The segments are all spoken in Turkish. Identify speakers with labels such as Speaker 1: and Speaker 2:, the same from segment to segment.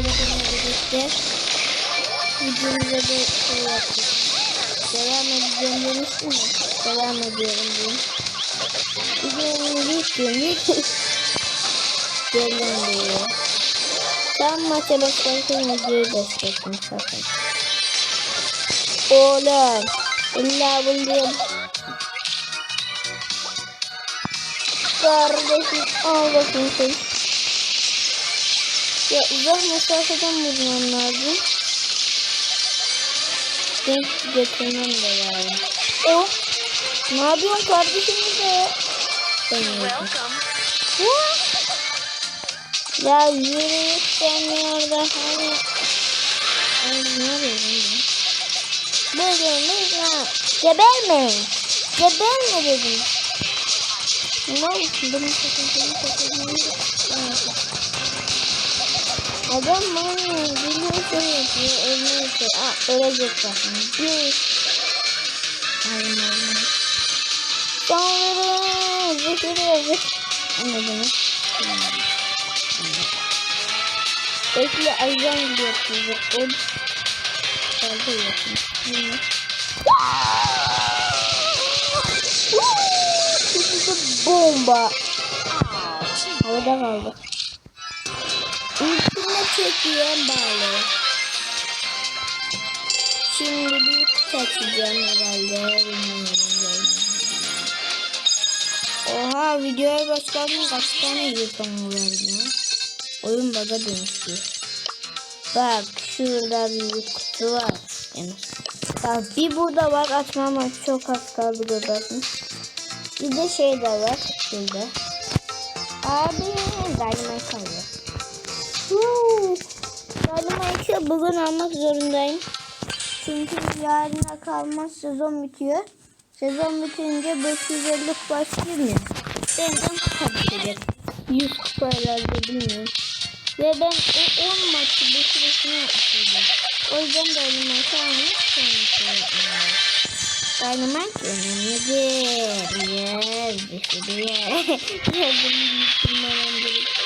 Speaker 1: arkadaşımla birlikte videomuza da şey yaptık. Devam edeceğim demiştim ya. Devam ediyorum diyeyim. Videomu yükleyin. Gelen diyor. Tam maça başlarken videoyu destekleyin sakın. Oğlum. İlla buldum. Kardeşim al bakayım sen. Ya uzak mesafeden vurmam lazım. Denk getirmem de lazım. Oh! Ne yapıyorsun kardeşim de? Ben yedim. Ya yürü git sen orada hani. Ay ne yapıyorsun? Bugün lütfen. Geberme. Geberme dedim. Ne oldu? Benim sakıncamı sakıncamı Adam bana biliyorsun yapıyor. Ölmeyecek. Aa ölecek zaten. Yüz. Aynen aynen. Sonra zıkırı yazık. Anladın mı? Bekle ajan gibi yapacak. O fazla yapmış. Yine. Şimdi bomba. Havada kaldı. Çekiyorum bağlı. Şimdi bir kutu açacağım herhalde. Bilmiyorum. Oha videoya başladım kaç tane yıkanı var ya. Oyun baga dönüşüyor. Bak şurada bir kutu var. Yani, bak bir burada var açmama çok az kaldı gördün. Bir de şey de var şurada. Abi galiba kalıyor. Galiba bugün almak zorundayım. Çünkü yarına kalmaz sezon bitiyor. Sezon bitince 550 kupa başlıyor Benden kupa bitecek. 100 kupa herhalde bilmiyorum. Ve ben o 10 maçı boşu boşuna yapmışım. O yüzden de onun maçı almak yapmıyorum. Dynamite önemlidir. Yer, bir yer. Yardım bitirmem gerekiyor.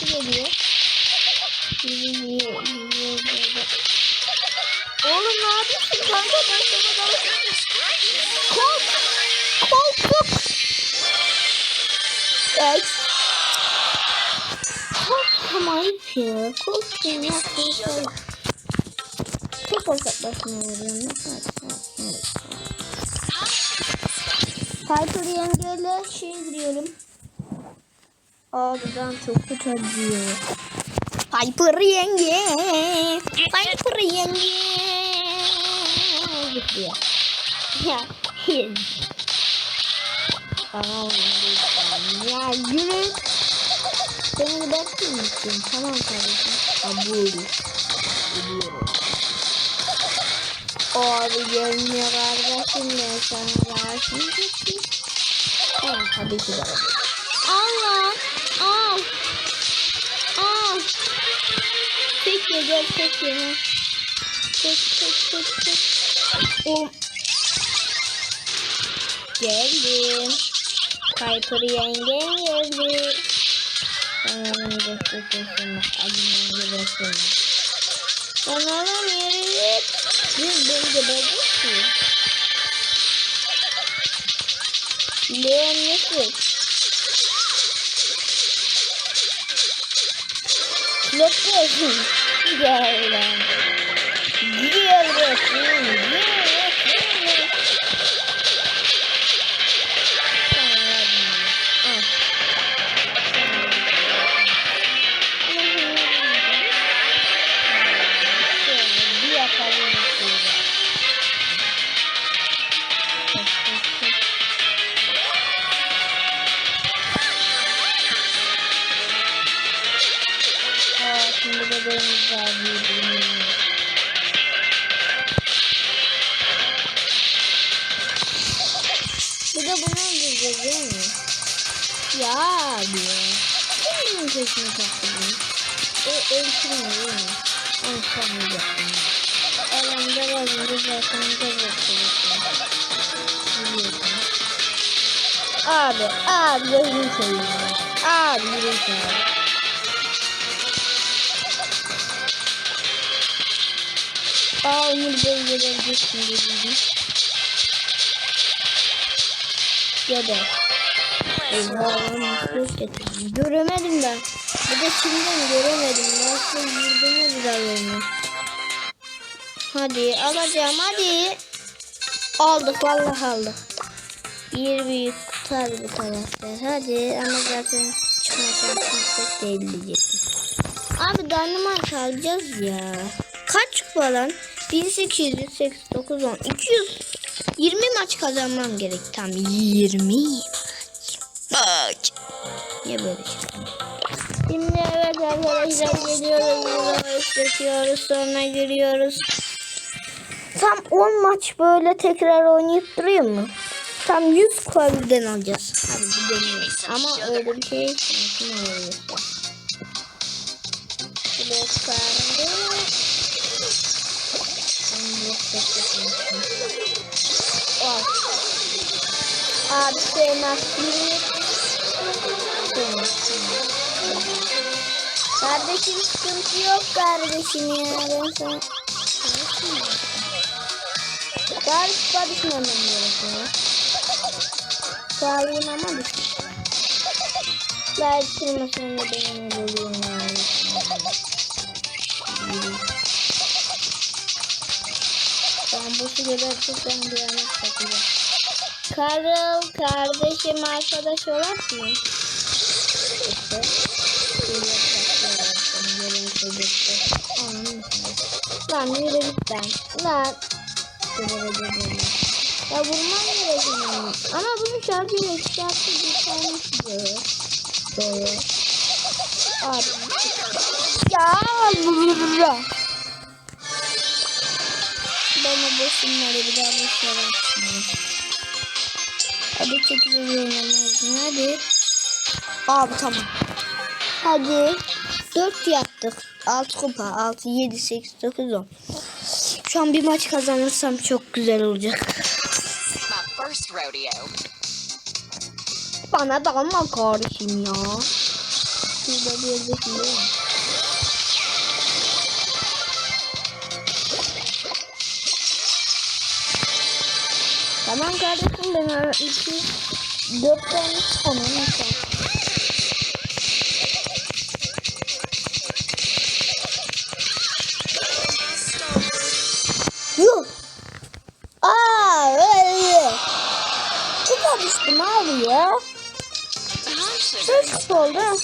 Speaker 1: Sesi geliyor. Oğlum ne yapıyorsun kanka ben sana dalışıyorum. Kork. Korktuk. Evet. Korktum ayıp ya. Korktum ya. Korktum. Çok uzaklaşmaya vuruyorum. Piper yengeyle şey giriyorum. Ağrıdan çok kötü acıyor. Piper yenge. Piper yenge. Ya. Ya yürü. Seni gidersin misin? Tamam kardeşim. Kabul. Gidiyorum. Abi gelmiyor kardeşim ben sana versin. Tamam tabii ki. Peki gel peki. Tek tek tek tek. Um. Geldim. Piper yengem geldi. Tamam göstersin. Acımdan göstersin. Kanalım yeri Biz beni de ki. Leon nasıl? Lokasın. Gel lan. Gel bakayım. Gel. bitirmiyor mu? Onu sanmayacaktım. Aramda var mı? Zaten gazetecektim. Abi, abi gözünü seveyim. Abi gözünü seveyim. Aa Umur böyle gelebilirsin dedi. Ya da. Eyvah. Şey Göremedim ben. Bir de kimden göremedim. Nasıl yurdumu biraz olmuş. Hadi alacağım hadi. Aldık vallahi aldık. Bir büyük kutu bu tarafta. Hadi ama zaten çıkmayacağım pek değil diyecektim. Abi dynamite alacağız ya. Kaç falan? 1889 10 220 maç kazanmam gerek tam 20 maç. Maç. Niye böyle şey? Şimdi evet arkadaşlar geliyoruz burada sonra giriyoruz. Tam 10 maç böyle tekrar oynayıp duruyor mu? Tam 100 kualiden alacağız. Hadi bir deneyelim. Ama öyle bir şey şansım oluyor. Blokardı. Al. Abi sevmez. Kardeşim sıkıntı yok kardeşim ya. Ben sana... Galiba düşmemem gerekiyor. Sağlığın ama düşün. Belki kırmasın da benim oluyorum yani. Ben bu sigara ben bir yana takacağım. Karıl kardeşim arkadaş olak mı? İşte. Lan yürü git lan. Ya vurmam gerekiyor. Ama bunun şarjı ekstraktı bir tane diyor. Böyle. Abi. Ya vurra. Ben o boşunları bir daha boşlara. Hadi çekiliyorum lazım. Hadi. Abi tamam. Hadi. 4 yaptık. 6 kupa. 6, 7, 8, 9, 10. Şu an bir maç kazanırsam çok güzel olacak. Bana dalma kardeşim ya. Şurada bir yerde? Tamam kardeşim ben iki, dört tane tamam. Çok oldu.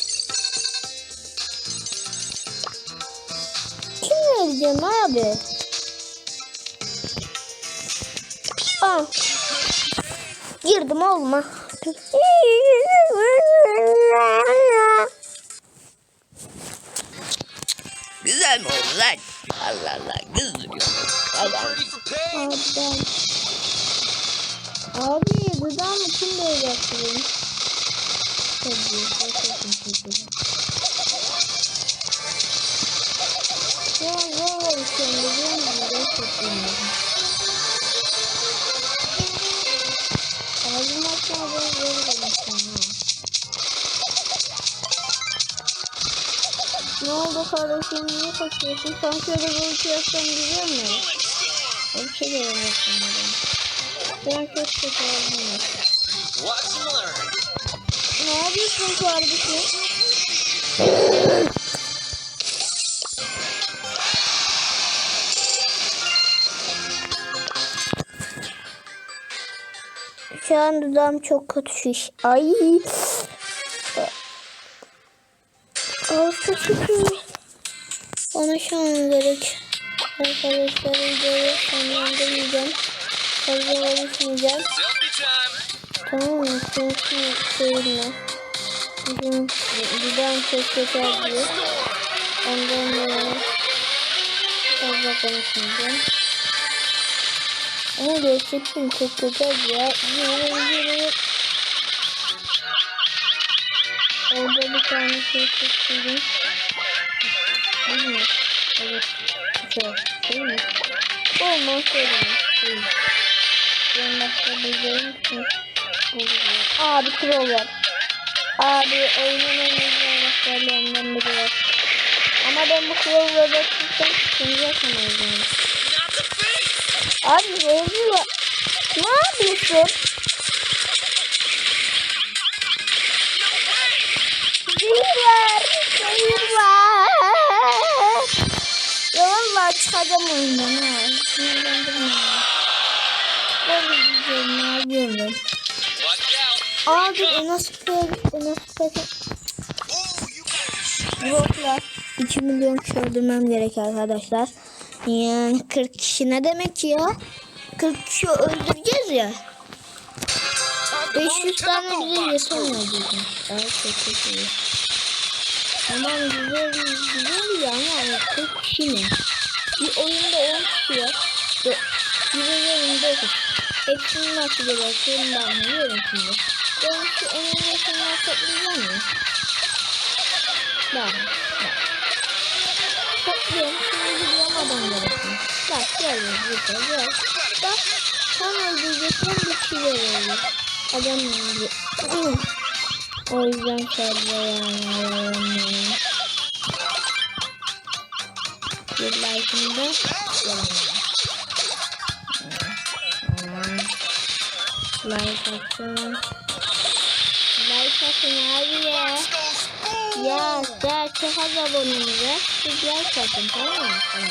Speaker 1: Kim vereceğim abi? Aa. Girdim olma.
Speaker 2: Güzel mi oldu lan? Allah Allah kızdırıyor. Allah.
Speaker 1: Abi. Abi dudağımı kim böyle yaptı benim? Tabii, çok çok çok Ya var işte biliyor musun? Gerçekten de. Ağzım açma böyle böyle ha. Ne oldu kardeşim? Niye kaçıyorsun? Sen şöyle bir iki yapsan gidiyor mu? Bir şey göremiyorsun adam. Ben çok kötü oldum. Yapıyorsun kardeşim? Şu an dudağım çok kötü şiş. Ay. Ay çok kötü. Bana şu an gerek. Arkadaşlar videoyu sonlandırmayacağım. Fazla konuşmayacağım. Tamam mı? Şeyle. Bizim dudağım çok kötü acıyor. Ondan dolayı fazla konuşmayacağım. Ama gerçekten çok kötü acıyor. Yürü yürü. Orada bir tane şey. Değil mi? Evet. Güzel. Değil mi? Olmaz? Değil. Ben başka bir yerim ki. Abi troll var. Abi oyunun en güzel anahtarlarından biri var. Ama ben bu kuralları beklersem sıkıntı yaşamayız yani. Abi var. Ne yapıyorsun? Var. Zehir var. Ya vallahi çıkacağım oyundan ha. Sinirlendirme. Ben de diyeceğim ne yapıyorum. Abi Enes Enes. Blokla 2 milyon öldürmem gerek arkadaşlar. Yani 40 kişi ne demek ya? 40 kişi öldüreceğiz ya. 500 tane bize yetemiyor bizim. Daha çok iyi. Tamam güzel güzel ya ama 40 kişi ne? Bir oyunda 10 kişi var. Bir oyunda 9. Hepsini nasıl gerektiğini ben biliyorum şimdi. Ben şu önümde şunları toplayacağım ya. Bak. Bak. Topluyorum. Şimdi gidiyorum adamlara. Bak gel burada gel. Bak. Tam öldürecekten bir kişi veriyor. Adam öldü. O yüzden fazla yani. Bir like'ını. Like atın. Atın abi ya. Ya daha çok az abonemiz var. Siz like atın tamam mı? Tamam.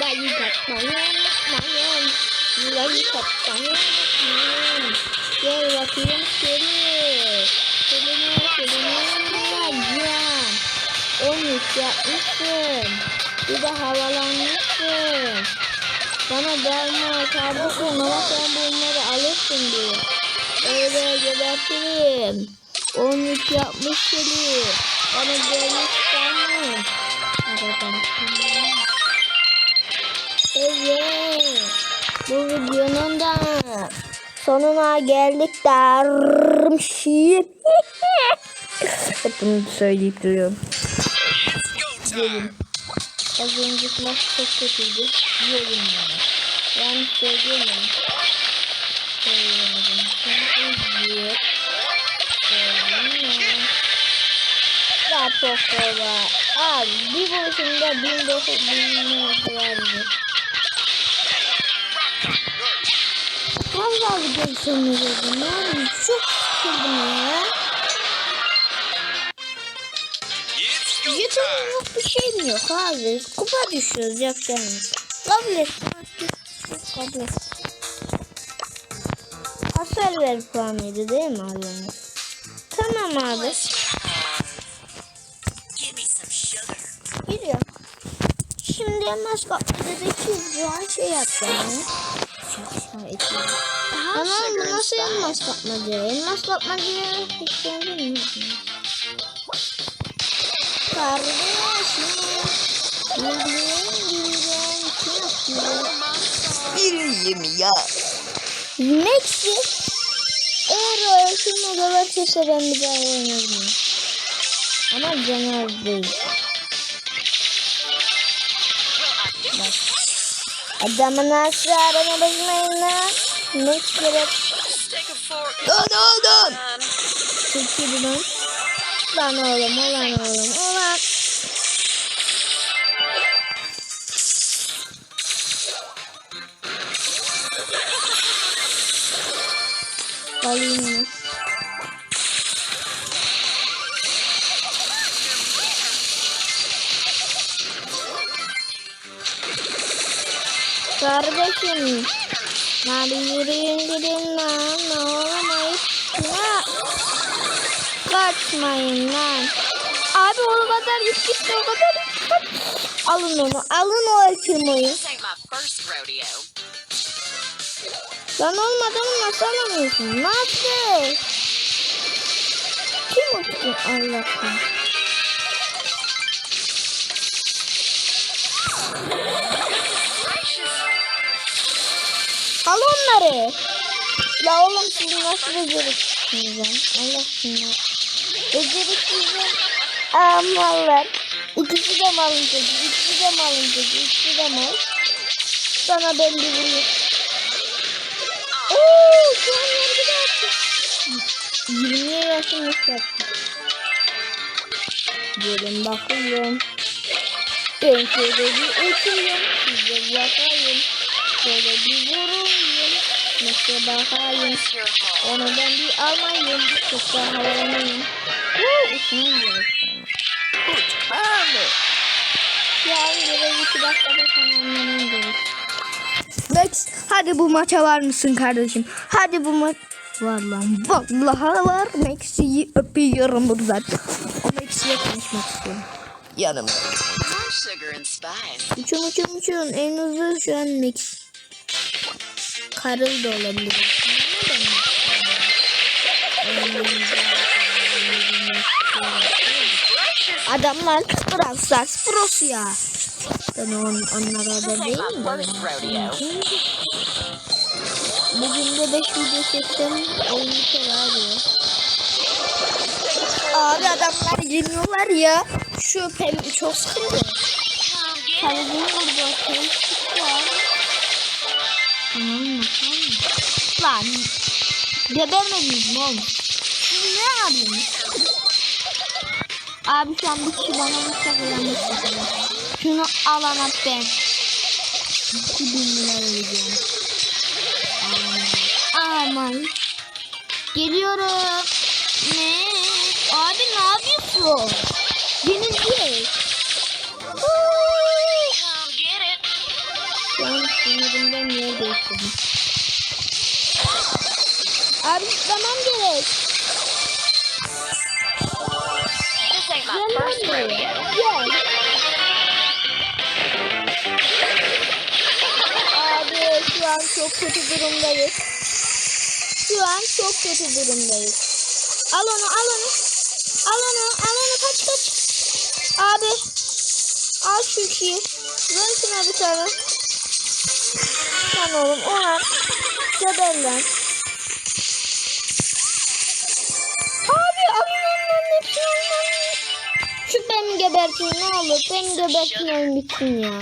Speaker 1: Like atmayı unutmayın. Like atmayı unutmayın. Gel bakayım seni. Seni seni bulacağım. 13 yapmışsın. Bir de havalanmışsın. Bana derma kardeşim ama sen bunları alırsın diye. Öyle gebertirim. 13 yapmış seni. Bana gelmiş sanma. Evet. Bu videonun da sonuna geldik dermişim. Hep bunu söyleyip duruyorum.
Speaker 3: Time.
Speaker 1: Az önceki maç çok kötüydü. Yiyelim yani. Yani. Çok kolay. Abi bir dokuz bin vardı. Vallahi de sömürüyordum. Yani çok sıkıldım ya. Yeteneğim yok bir şeyim yok abi. Kupa düşüyoruz yapacağımız. Kabul et. Kabul et. Hasar ver puanıydı değil mi Allah'ım? Tamam abi. Şimdi maskotlardaki şu an şey yapacağım ya. Çalışma ediyorum. Anam bu nasıl elmas kapmaca? Elmas kapmaca hiç gördün mü? Kardeşim. Bildiğin
Speaker 2: Biriyim ya.
Speaker 1: Maxi eğer o ölçümü gebertirse ben bir daha oynarım. Ama canı değil. Adamın aslı arama bakmayın lan. Max gerek.
Speaker 2: Lan oğlum.
Speaker 3: Um,
Speaker 1: çekildi lan. Lan oğlum ulan oğlum ulan. Alayım mı? Kardeşim. Hadi yürüyün gidin lan. Ne olamayız. Ya. Kaçmayın lan. Abi o kadar ip gitti o kadar gitti. Alın onu. Alın o
Speaker 3: rodeo.
Speaker 1: Lan olmadan nasıl alamıyorsun? Nasıl? Kim uçtu Allah'ım? Al onları. La oğlum siz nasıl beceriksiniz lan? Allah aşkına. Beceriksizler. Amallar. İkisi de malın çocuğu. İkisi de malın çocuğu. İkisi de mal. Sana ben bir vurayım. Oo, şu an yargıda attı. 20 yaşındaki yaptı. Gelin bakıyorum. Ben şöyle bir uçuyorum. Size bakayım. Böyle bir vurayım. Nasıl bakayım. Onu ben bir almayayım. Çok daha havalanayım. Uçmayayım gerek.
Speaker 2: Uçmadı.
Speaker 1: Yani böyle iki dakikada tamamlamam gerek.
Speaker 2: Max hadi bu maça var mısın kardeşim? Hadi bu maç var lan. Vallahi var. Max'i öpüyorum buradan. O Max'iyle konuşmak istiyorum. Yanımda.
Speaker 1: Uçun uçun uçun. En hızlı şu an Max. Karıl da olabilir. Adamlar Stars Pro'su ya. Ben on, onlara da değil mi? Bugün de 5 video çektim. Oyun biter abi. Abi adamlar yeniyorlar ya. Şu pembe çok sıkıntı. Kalbim burada. Kalbim çıktı abi. Tamam mı? Lan. Gebermediniz mi oğlum? Siz ne yapıyorsunuz? Abi şu an bir kişi bana mısrak uyanmış mesela. Şunu alana ben. 2000 lira vereceğim. Aman. Geliyorum. Ne? Abi ne yapıyorsun? Yenileceğiz.
Speaker 3: Come
Speaker 1: değiştirdim. Abi zıplamam gerek.
Speaker 3: My
Speaker 1: Gel. Abi şu an çok kötü durumdayız. Şu an çok kötü durumdayız. Al onu al onu. Al onu al onu kaç kaç. Abi. Al şu işi. Ver şuna bir tane. Lan oğlum ona. Geber lan. Abi alın onların hepsini onların. Şu beni gebertin ne olur. Beni gebertin bitsin ya.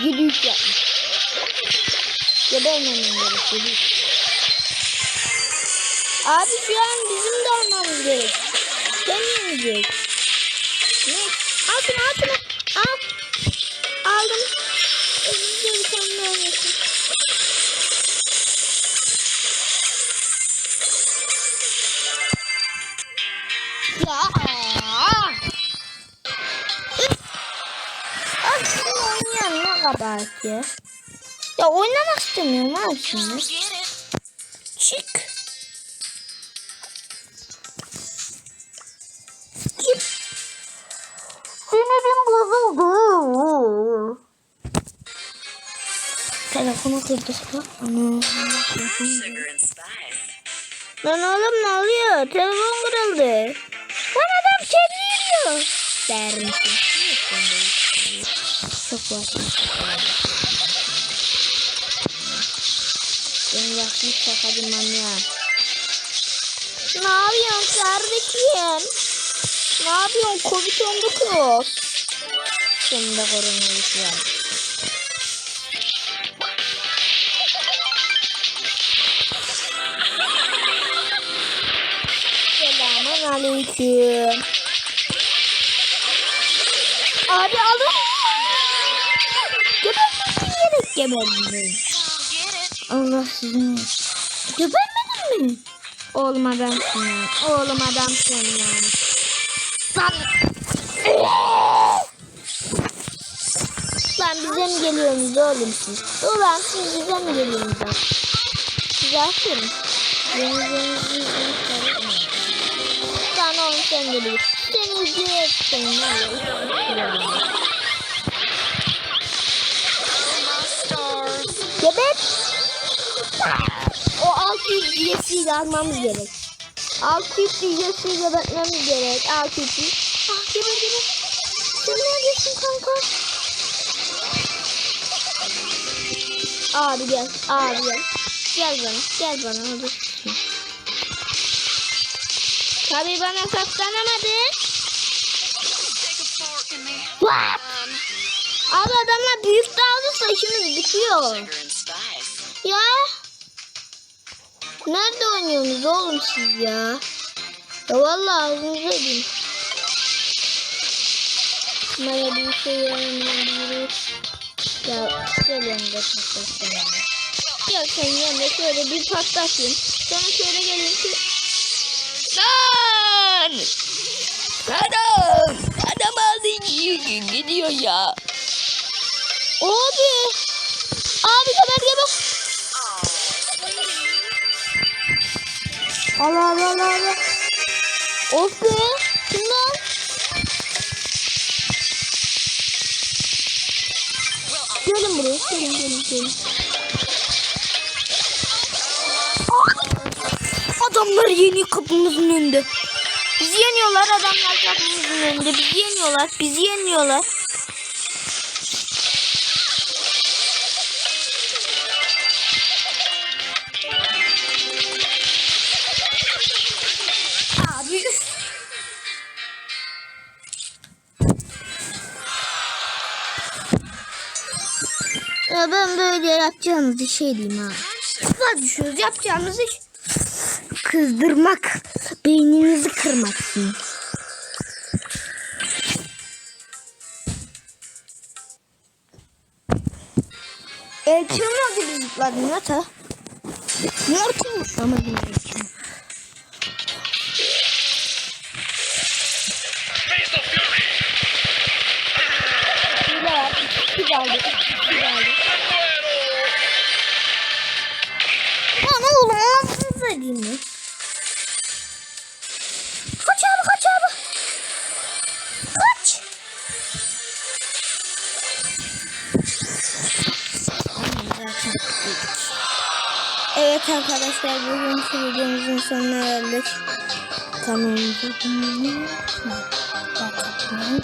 Speaker 1: Yürüyüş yapmış. Gebermemem gerek. Yürüyüş. Abi şu an bizim de almamız gerek. Sen yemeyecek. Ne? Al şunu ne kadar ki? Ya oynamak istemiyorum abi şimdi. Çık. Git. Sinirim bozuldu. Telefonu kırdı. Ana.
Speaker 3: Sugar and spice.
Speaker 1: Lan oğlum ne oluyor? Telefon kırıldı. Lan adam çeviriyor. Der misin? Çok var. Ben vaktim şakacı manyak. Ne yapıyorsun kardeşim? Ne yapıyorsun? Covid-19. Sonunda koronavirüs var. Selamun aleyküm. Abi alın.
Speaker 3: İt.
Speaker 1: Allah sizin. Gebermedin mi? Oğlum adamsın ya. Oğlum adamsın ya. Lan. Lan bize mi geliyorsunuz oğlum siz? Ulan siz bize mi geliyorsunuz? Size aferin. Denizinizi Lan oğlum sen geliyorsun. Seni izleyeceksin.
Speaker 3: My stars.
Speaker 1: Gebet. O 600 üyesiyle almamız gerek. 600 üyesiyle gebetmemiz gerek. 600. Ah geber geber. Sen neredesin kanka? Abi gel. Abi gel. Gel bana. Gel bana. Hadi. Tabii bana saklanamadın. What? Abi adamlar büyük dağılırsa işimiz bitiyor. Ya. Nerede oynuyorsunuz oğlum siz ya? Ya vallahi ağzınıza edin. Bana bir şey yaramıyor.
Speaker 3: Ya geliyorum da patlatacağım. Ya sen yanına şöyle bir patlatayım. Sonra şöyle gelin ki
Speaker 1: Lan! Adam! Adam aldı gidiyor ya.
Speaker 3: Abi. Abi geber geber. Allah Allah Allah Allah. Of. Şundan. Gelin buraya. Gelin gelin gelin.
Speaker 1: Adamlar yeniyor kapımızın önünde. Bizi yeniyorlar adamlar kapımızın önünde. Bizi yeniyorlar. Bizi yeniyorlar.
Speaker 3: Böyle yapacağınız şey diyeyim ha.
Speaker 1: Tuzağa düşüyoruz. Yapacağımız iş kızdırmak. Beyninizi kırmak. Elçin nasıl bir zıpladın Nata? Mortulmuş ama yine Elçin.
Speaker 3: Hile var. Hile aldı. Hile
Speaker 1: diyeyim mi? Kaç abi kaç abi. Kaç.
Speaker 3: Evet arkadaşlar bugünkü videomuzun sonuna geldik. Kanalımıza abone olmayı unutmayın.